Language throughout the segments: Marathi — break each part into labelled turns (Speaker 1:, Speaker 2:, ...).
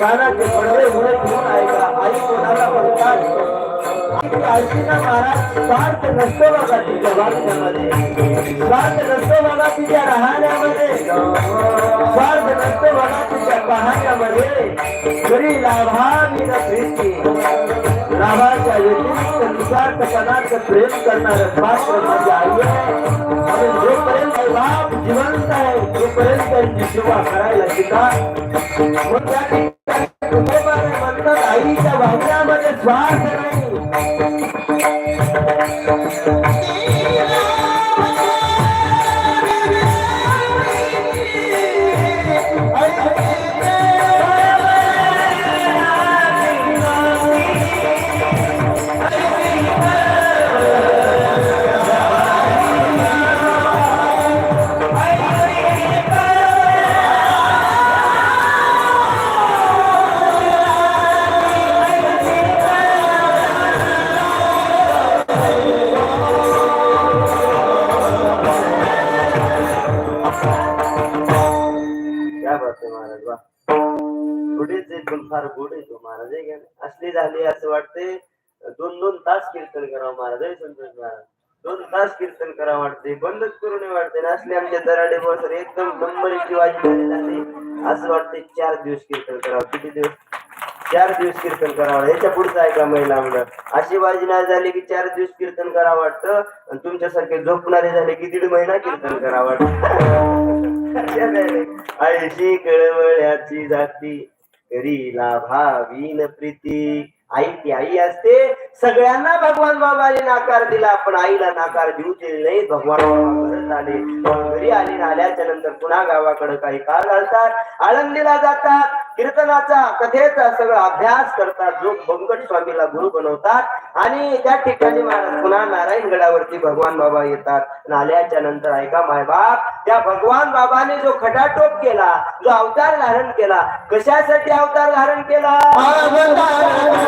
Speaker 1: कानाचे पडले उडे घेऊन ऐका आई कोणाला म्हणतात आळशीना महाराज स्वार्थ नसतो बघा तिच्या वागण्यामध्ये स्वार्थ नसतो बघा तिच्या राहण्यामध्ये स्वार्थ नसतो बघा तिच्या पाहण्यामध्ये तरी लाभावी प्रीती लाभाच्या व्यतिरिक्त निस्वार्थपणाचं प्रेम करणारं पात्र माझी आई आहे आणि जोपर्यंत लाभ जिवंत आहे तोपर्यंत त्यांची सेवा करायला शिका. मग त्या म्हणतात आईच्या वागण्यामध्ये स्वार्थ नाही. वाटते दोन दोन तास कीर्तन करावं महाराज आहे संतोष महाराज. दोन तास कीर्तन करावं वाटते बंदच करू नये वाटते ना असले आमच्या दराडे बसर एकदम नंबरची वाजी झाली असं वाटते चार दिवस कीर्तन करावं. किती दिवस? चार दिवस कीर्तन करावं. याच्या पुढचं ऐका महिला म्हणलं अशी बाजी नाही झाली की चार दिवस कीर्तन करावं वाटतं. आणि तुमच्यासारखे झोपणारे झाले की दीड महिना कीर्तन करावं वाटतं. आळशी कळवळ्याची जाती करीला भावीन प्रीती. आई ती आई असते. सगळ्यांना भगवान बाबाने नाकार दिला पण आईला नाकार देऊ दिले नाही. भगवान बाबा आले. घरी आले आल्याच्यानंतर पुन्हा गावाकडे काही काळ घालतात. आळंदीला जातात. कीर्तनाचा कथेचा सगळा अभ्यास करतात. जो बंकट स्वामीला गुरु बनवतात. आणि त्या ठिकाणी महाराज पुन्हा नारायणगडावरती भगवान बाबा येतात. आल्याच्यानंतर ऐका मायबाप त्या भगवान बाबाने जो खटाटोप केला जो अवतार धारण केला कशासाठी अवतार धारण केला?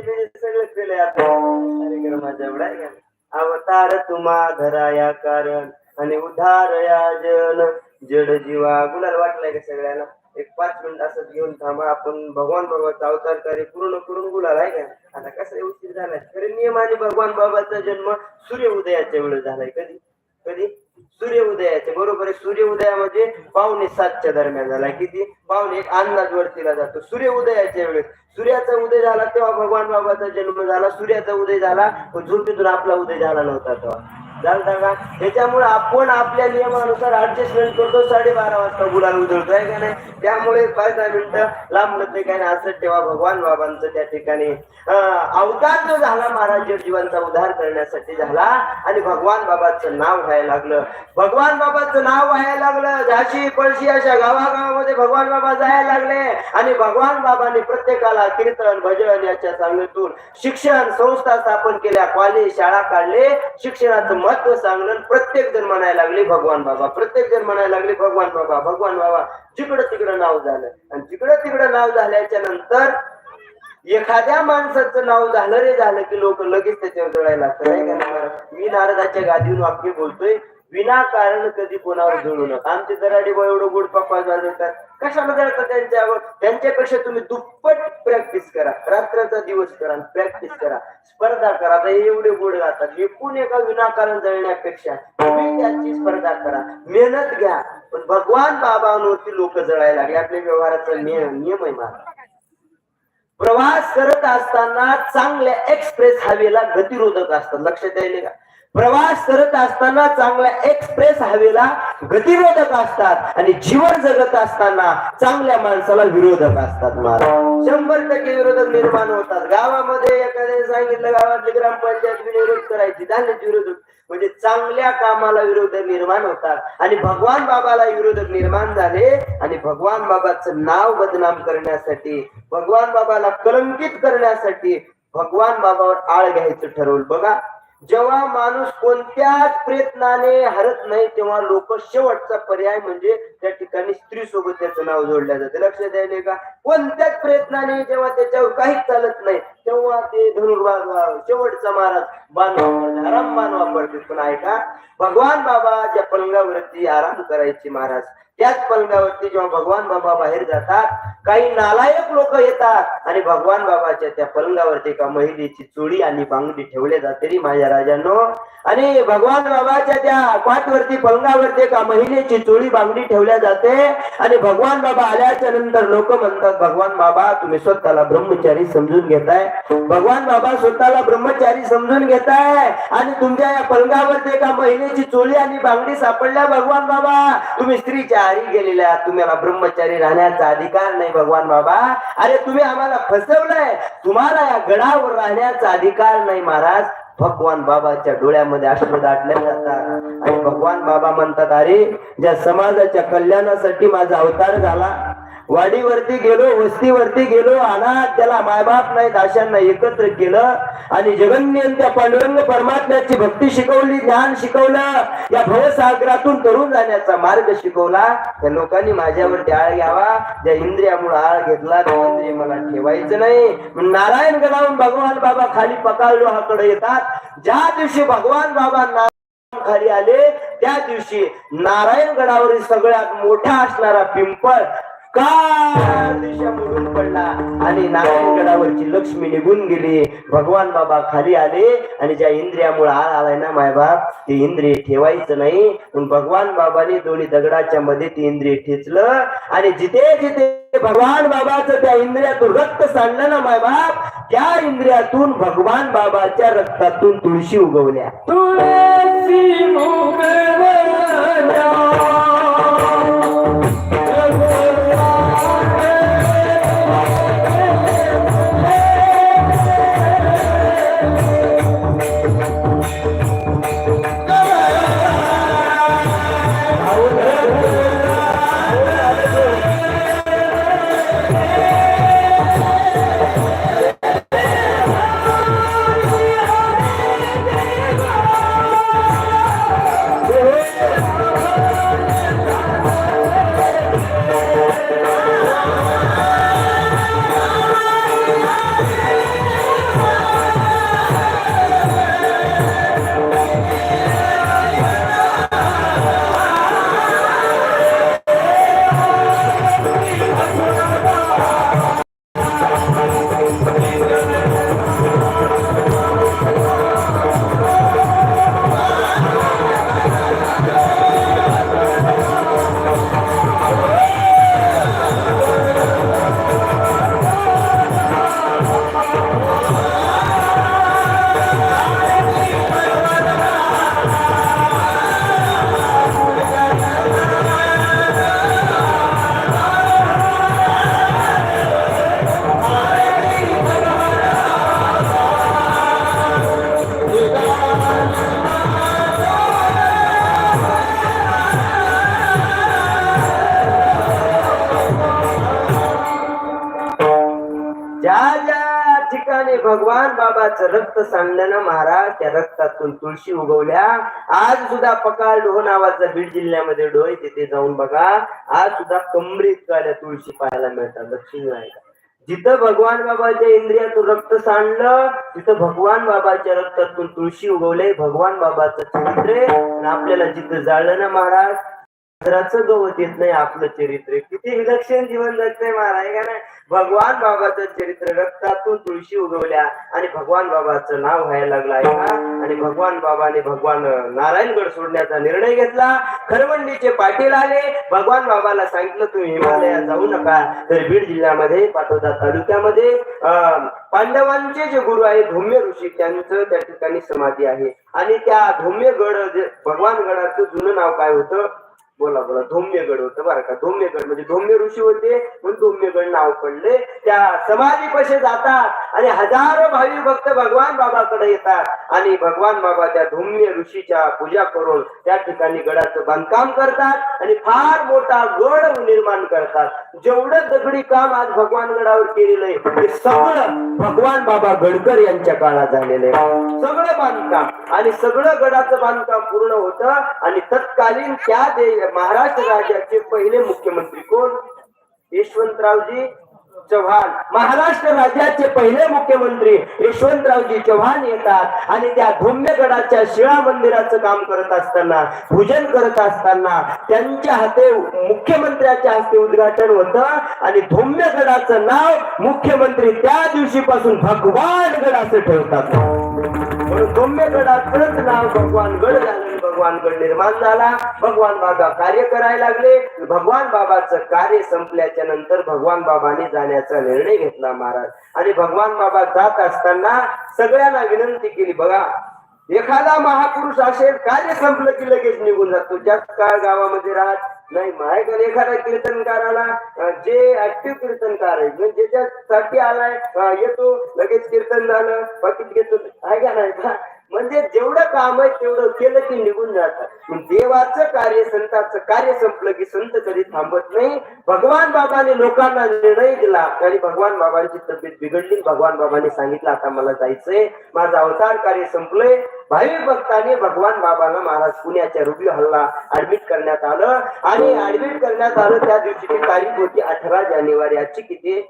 Speaker 1: डीजे सगळं केलंय आता एवढा अवतार तुम्हा धराया कारण आणि उधार या जन. जड जीवा. गुलाल वाटलाय का सगळ्यांना? एक पाच मिनिट असंच घेऊन थांबा. आपण भगवान बाबाचा अवतार कार्य पूर्ण करून गुलाल आहे का? आता कसं उशीर झालाय. खरे नियमाने भगवान बाबाचा जन्म सूर्य उदयाच्या वेळेस झालाय. कधी? कधी? सूर्य उदयाचे बरोबर आहे? सूर्य उदया म्हणजे पावणे सातच्या दरम्यान झाला. किती? पावणे एक अंदाज वरतीला जातो. सूर्य उदयाच्या वेळेस. सूर्याचा उदय झाला तेव्हा भगवान बाबाचा जन्म झाला. सूर्याचा उदय झाला पण झोपेतून आपला उदय झाला नव्हता तेव्हा. चालता का त्याच्यामुळे आपण आपल्या नियमानुसार ऍडजस्टमेंट करतो साडेबारा वाजता गुलाल उधळतो आहे का नाही? त्यामुळे पाच दहा मिनिटं लांब ते काय नाही? असं ठेवा भगवान बाबांचं त्या ठिकाणी. अवतार जो झाला महाराज जीवांचा उद्धार करण्यासाठी झाला आणि भगवान बाबाचं नाव व्हायला लागलं. भगवान बाबाचं नाव व्हायला लागलं. झाशी पळशी अशा गावागावामध्ये भगवान बाबा जायला लागले आणि भगवान बाबांनी प्रत्येकाला कीर्तन भजन याच्या सांगतून शिक्षण संस्था स्थापन केल्या. कॉलेज शाळा काढले. शिक्षणाचं महत्त्व सांगलं प्रत्येक जण म्हणायला लागले भगवान बाबा. प्रत्येक जण म्हणायला लागले भगवान बाबा भगवान बाबा. जिकडं तिकडं नाव झालं आणि जिकडं तिकडं नाव झाल्याच्यानंतर एखाद्या माणसाचं नाव झालं रे झालं की लोक लगेच त्याच्यावर जळायला लागतात. मी नारदाच्या गादीवर वाक्य बोलतोय. विनाकारण कधी कोणावर जळू नका. आमचे दराडी बा एवढं गोड पप्पा जातात कशाला जळतात त्यांच्यावर? त्यांच्यापेक्षा तुम्ही दुप्पट प्रॅक्टिस करा. रात्राचा दिवस करा प्रॅक्टिस करा. स्पर्धा करा. आता एवढे गोड गातात. एकूण एका विनाकारण जळण्यापेक्षा तुम्ही त्यांची स्पर्धा करा. मेहनत घ्या. पण भगवान बाबांवरती लोक जळायला लागले. आपल्या व्यवहाराचा नियम नियम आहे माझा. प्रवास करत असताना चांगल्या एक्सप्रेस हवेला गतिरोधक असतात. लक्षात यायले का? प्रवास करत असताना चांगल्या एक्सप्रेस हवेला गतिरोधक असतात आणि जीवन जगत असताना चांगल्या माणसाला विरोधक असतात महाराज. शंभर टक्के विरोधक निर्माण होतात. गावामध्ये एखाद्याने सांगितलं गावातली ग्रामपंचायत विरोध करायची धान्याचे विरोधक. म्हणजे चांगल्या कामाला विरोधक निर्माण होतात आणि भगवान बाबाला विरोधक निर्माण झाले आणि भगवान बाबाचं नाव बदनाम करण्यासाठी भगवान बाबाला कलंकित करण्यासाठी भगवान बाबावर आळ घ्यायचं ठरवलं. बघा जेव्हा माणूस कोणत्याच प्रयत्नाने हरत नाही तेव्हा लोक शेवटचा पर्याय म्हणजे त्या ठिकाणी स्त्री सोबत त्याचं नाव जोडलं जातं. लक्षात द्यायला का? कोणत्याच प्रयत्नाने जेव्हा त्याच्यावर काहीच चालत नाही तेव्हा ते धनुर्वाद शेवटचा महाराज बाण आराम बांधवा पडते पण ऐका भगवान बाबा ज्या पलंगावरती आराम करायचे महाराज त्याच पलंगावरती जेव्हा भगवान बाबा बाहेर जातात काही नालायक लोक येतात आणि भगवान बाबाच्या त्या पलंगावरती एका महिलेची चोळी आणि बांगडी ठेवले जाते रे माझ्या राजांनो. आणि भगवान बाबाच्या त्या पाठवरती पलंगावरती एका महिलेची चोळी बांगडी ठेवल्या जाते. आणि भगवान बाबा आल्याच्यानंतर लोक म्हणतात भगवान बाबा तुम्ही स्वतःला ब्रह्मचारी समजून घेताय. भगवान बाबा स्वतःला ब्रह्मचारी समजून घेताय. आणि तुमच्या या पलंगावरती एका महिलेची चोळी आणि बांगडी सापडल्या भगवान बाबा. तुम्ही स्त्रीच्या आरी गेलेल्या तुम्हाला ब्रह्मचारी राहण्याचा अधिकार नाही भगवान बाबा. अरे तुम्ही आम्हाला फसवलंय. तुम्हाला या गडावर राहण्याचा अधिकार नाही महाराज. भगवान बाबाच्या डोळ्यामध्ये अश्रू दाटले जातात. आणि भगवान बाबा म्हणतात अरे ज्या समाजाच्या कल्याणासाठी माझा अवतार झाला वाडीवरती गेलो वस्तीवरती गेलो अनाथ त्याला मायबाप नाही दाशांना एकत्र केलं. आणि जगन्यन त्या पांडुरंग परमात्म्याची भक्ती शिकवली ज्ञान शिकवलं. या भवसागरातून तरुण जाण्याचा मार्ग शिकवला. त्या लोकांनी माझ्यावरती आळ घ्यावा. ज्या इंद्रियामुळे आळ घेतला त्या इंद्रिय मला ठेवायचं नाही. नारायण गडावून भगवान बाबा खाली पकाळलोहाकडे येतात. ज्या दिवशी भगवान बाबा नारायण खाली आले त्या दिवशी नारायणगडावरील सगळ्यात मोठा असणारा पिंपळ काळ दिशा मोडून पडला आणि नारायणगडावरची लक्ष्मी निघून गेली. भगवान बाबा खाली आले आणि ज्या इंद्रियामुळे आळ आलाय ना मायबाप ते इंद्रिय ठेवायचं नाही. भगवान बाबाने दोन्ही दगडाच्या मध्ये ते इंद्रिय ठेचलं आणि जिथे जिथे भगवान बाबाचं त्या इंद्रियातून रक्त सांडलं ना मायबाप त्या इंद्रियातून भगवान बाबाच्या रक्तातून तुळशी उगवल्या.
Speaker 2: तुळसी
Speaker 1: भगवान बाबाचं रक्त सांडलं ना महाराज त्या रक्तातून तुळशी उगवल्या. आज सुद्धा पकाळ डोह नावाचा बीड जिल्ह्यामध्ये डोळे तिथे जाऊन बघा. आज सुद्धा कमरीत काल्या तुळशी पाहायला मिळतात लक्ष्मी नाही जिथं भगवान बाबाच्या इंद्रियातून रक्त सांडलं तिथं भगवान बाबाच्या रक्तातून तुळशी उगवले. भगवान बाबाचं चरित्र आपल्याला जिथं जाळलं ना महाराज गवत येत नाही आपलं चरित्र. किती विलक्षण जीवन जगतंय महाराज का नाही? भगवान बाबाचं चरित्र रक्तातून तुळशी उगवल्या आणि भगवान बाबाचं नाव व्हायला लागलं आहे का आणि भगवान बाबाने भगवान नारायणगड सोडण्याचा निर्णय घेतला. खरवंडीचे पाटील आले. भगवान बाबाला सांगितलं तुम्ही हिमालयात जाऊ नका. तर बीड जिल्ह्यामध्ये पाटोदा तालुक्यामध्ये पांडवांचे जे गुरु आहे धौम्य ऋषी त्यांचं त्या ठिकाणी समाधी आहे. आणि त्या धौम्य गड भगवान गडाचं जुनं नाव काय होतं? बोला बोला. धौम्यगड होतं बरं का. धोम्यगड म्हणजे धौम्य ऋषी होते म्हणून धोम्यगड नाव पडले. त्या समाधी पशे जातात आणि हजारो भावी भक्त भगवान बाबाकडे येतात. आणि भगवान बाबा त्या धौम्य ऋषीच्या पूजा करून त्या ठिकाणी गडाचं बांधकाम करतात आणि फार मोठा गड निर्माण करतात. जेवढं दगडी काम आज भगवान गडावर केलेलं आहे ते सगळं भगवान बाबा गडकर यांच्या काळात झालेलं आहे. सगळं बांधकाम. आणि सगळं गडाचं बांधकाम पूर्ण होतं आणि तत्कालीन त्या दे महाराष्ट्र राज्याचे पहिले मुख्यमंत्री कोण? यशवंतरावजी चव्हाण. महाराष्ट्र राज्याचे पहिले मुख्यमंत्री यशवंतरावजी चव्हाण येतात आणि त्या धौम्यगडाच्या शिळा मंदिराचं काम करत असताना पूजन करत असताना त्यांच्या हाते मुख्यमंत्र्याच्या हस्ते उद्घाटन होतं आणि धौम्यगडाचं नाव मुख्यमंत्री त्या दिवशीपासून भगवान असं ठेवतात. म्हणून धौम्यगडाचंच नाव भगवान गड झालं. भगवान गड निर्माण झाला. भगवान बाबा कार्य करायला लागले. भगवान बाबाचं कार्य संपल्याच्या नंतर भगवान बाबाने जाण्याचा निर्णय घेतला महाराज. आणि भगवान बाबा जात असताना सगळ्यांना विनंती केली बघा एखादा महापुरुष असेल कार्य संपलं की लगेच निघून जातो. जास्त काळ गावामध्ये राहत नाही माझ्याकडे एखादा कीर्तनकाराला जे ऍक्टिव्ह कीर्तनकार आहे म्हणजे ज्याच्यासाठी आलाय येतो लगेच कीर्तन झालं बाकी घेतो आहे का नाही? का म्हणजे जेवढं काम आहे तेवढं केलं की निघून जातात देवाचं कार्य संतांचं कार्य संपलं की संत कधी थांबत नाही. भगवान बाबाने लोकांना निर्णय दिला आणि भगवान बाबांची तब्येत बिघडली. भगवान बाबाने सांगितलं आता मला जायचंय. माझं अवतार कार्य संपलंय. भाविक भक्ताने भगवान बाबांना महाराज पुण्याच्या रुबी हल्ला ऍडमिट करण्यात आलं. आणि ऍडमिट करण्यात आलं त्या दिवशीची तारीख होती अठरा जानेवारी. आजची किती?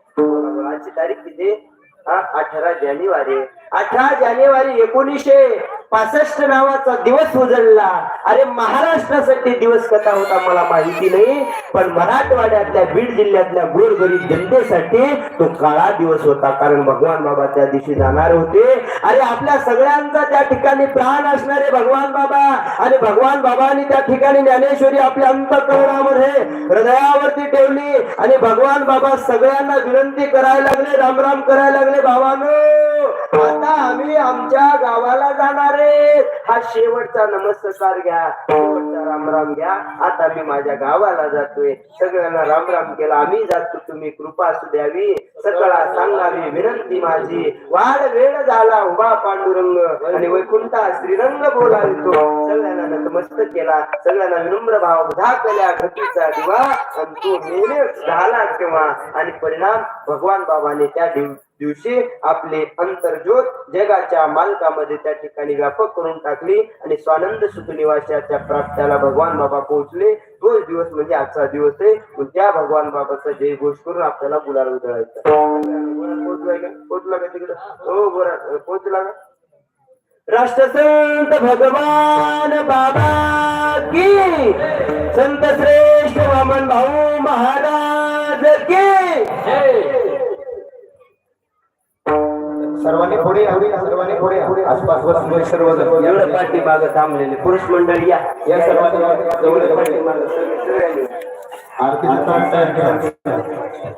Speaker 1: आजची तारीख किती? अठरा जानेवारी. अठरा जानेवारी एकोणीसशे पासष्ट नावाचा दिवस उजळला. अरे महाराष्ट्रासाठी दिवस कसा होता मला माहिती नाही पण मराठवाड्यातल्या बीड जिल्ह्यातल्या गोरगरीब जनतेसाठी तो काळा दिवस होता. कारण भगवान बाबा त्या दिवशी जाणार होते. अरे आपल्या सगळ्यांचा त्या ठिकाणी प्राण असणारे भगवान बाबा. आणि भगवान बाबांनी त्या ठिकाणी ज्ञानेश्वरी आपल्या अंतकरणामध्ये हृदयावरती ठेवली. आणि भगवान बाबा सगळ्यांना विनंती करायला लागले रामराम करायला लागले बाबानो आता आम्ही आमच्या गावाला जाणार आहेत हा शेवटचा नमस्कार घ्या. शेवटचा रामराम घ्या. आता मी माझ्या गावाला जातोय. सगळ्यांना रामराम केला. आम्ही जातो. तुम्ही कृपा असू द्यावी. सकळा सांगावी. विनंती माझी. वाढ वेळ झाला. उभा पांडुरंग आणि वैकुंठा श्रीरंग बोलावी तो सगळ्यांना नतमस्तक केला. सगळ्यांना विनम्र भाव झाकल्या घटीचा दिवा आणि तो झाला तेव्हा आणि परिणाम भगवान बाबाने त्या दिवशी दिवशी आपले अंतर्ज्योत जगाच्या मालकामध्ये त्या ठिकाणी व्यापक करून टाकली आणि स्वानंद सुखनिवासाच्या प्राप्त्याला भगवान बाबा पोहोचले. तोच दिवस म्हणजे आजचा दिवस आहे. त्या भगवान बाबाचा जय घोष करून आपल्याला गुलाल उधळायचा. पोहोचलाय का? पोहोचला का तिकडं? हो बोला पोहोचला का? राष्ट्रसंत भगवान बाबा की संत श्रेष्ठ वामन भाऊ महाराज की.
Speaker 3: सर्वांनी पुढे या. सर्वांनी पुढे या. आसपास बसलेले सर्वजण. या.
Speaker 1: एवढं पाठीमागं थांबलेले. पुरुष मंडळी या.
Speaker 3: या सर्वांनी
Speaker 1: सगळे